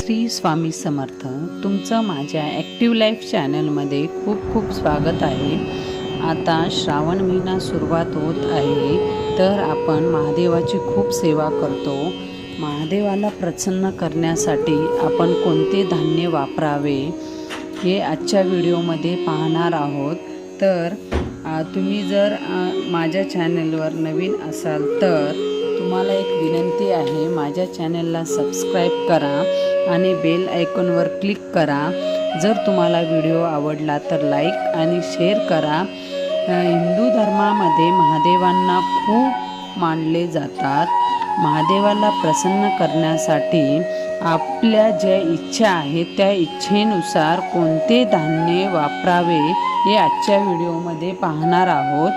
श्री स्वामी समर्थ तुमचं माझ्या active life चॅनलमध्ये खूप खूप स्वागत आहे. आता श्रावण महिना सुरुवात होत आहे तर आपण महादेवाची खूप सेवा करतो. महादेवाला प्रसन्न करण्यासाठी आपण कोणते धान्य वापरावे हे आजच्या व्हिडिओमध्ये पाहणार आहोत. तर तुम्ही जर माझ्या चॅनलवर नवीन असाल तर तुम्हाला एक विनंती आहे माझ्या चॅनलला सबस्क्राईब करा आणि बेल आयकॉनवर क्लिक करा. जर तुम्हाला व्हिडिओ आवडला तर लाईक आणि शेअर करा. हिंदू धर्मामध्ये महादेवांना खूप मानले जातात. महादेवाला प्रसन्न करण्यासाठी आपल्या ज्या इच्छा आहेत त्या इच्छेनुसार कोणते धान्य वापरावे हे आजच्या व्हिडिओमध्ये पाहणार आहोत.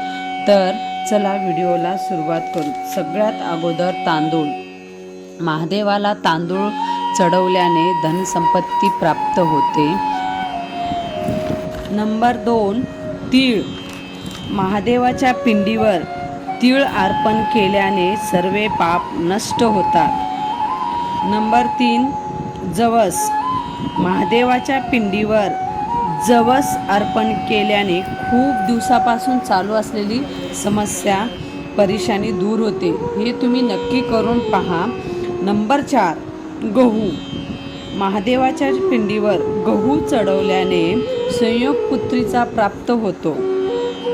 तर चला व्हिडिओला सुरुवात करू. सगळ्यात अगोदर तांदूळ. महादेवाला तांदूळ चढवल्याने धनसंपत्ती प्राप्त होते. नंबर दोन तीळ. महादेवाच्या पिंडीवर तीळ अर्पण केल्याने सर्व पाप नष्ट होतात. नंबर तीन जवस. महादेवाच्या पिंडीवर जवस अर्पण केल्याने खूप दिवसापासून चालू असलेली समस्या परेशानी दूर होते. हे तुम्ही नक्की करून पहा. नंबर चार गहू. महादेवाच्या पिंडीवर गहू चढवल्याने संयोग पुत्रीचा प्राप्त होतो.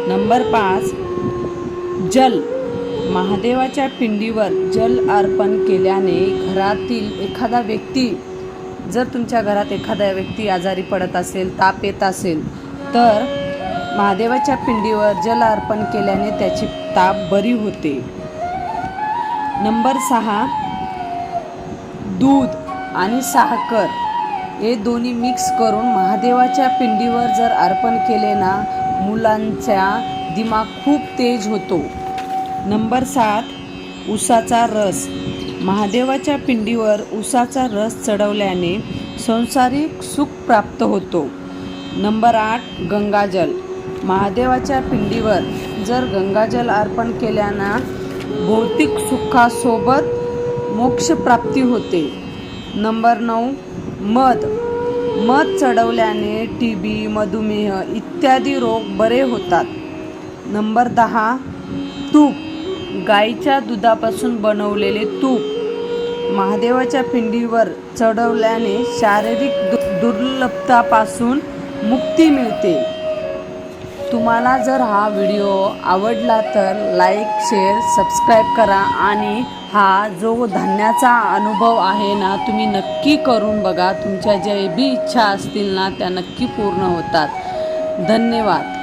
नंबर पाच जल. महादेवाच्या पिंडीवर जल अर्पण केल्याने घरातील एखादा व्यक्ती जर तुमच्या घरात एखादा व्यक्ती आजारी पडत असेल ताप येत असेल तर महादेवाच्या पिंडीवर जल अर्पण केल्याने त्याची ताप बरी होते. नंबर सहा दूध आणि साखर हे दोन्ही मिक्स करून महादेवाच्या पिंडीवर जर अर्पण केले ना मुलांचा दिमाग खूप तेज होतो. नंबर सात उसाचा रस. महादेवाच्या पिंडीवर उसाचा रस चढवल्याने संसारिक सुख प्राप्त होतो. नंबर आठ गंगाजल. महादेवाच्या पिंडीवर जर गंगाजल अर्पण केल्यानं भौतिक सुखासोबत मोक्षप्राप्ती होते. नंबर नऊ मध. मध चढवल्याने टी बी मधुमेह इत्यादी रोग बरे होतात. नंबर दहा तूप. गाईच्या दुधापासून बनवलेले तूप महादेवाच्या पिंडीवर चढवल्याने शारीरिक दु दुर्लभतापासून मुक्ती मिळते. तुम्हाला जर हा व्हिडिओ आवडला तर लाईक शेअर सबस्क्राईब करा आणि हा जो धान्याचा अनुभव आहे ना तुम्ही नक्की करून बघा. तुमच्या ज्या बी इच्छा असतील ना त्या नक्की पूर्ण होतात. धन्यवाद.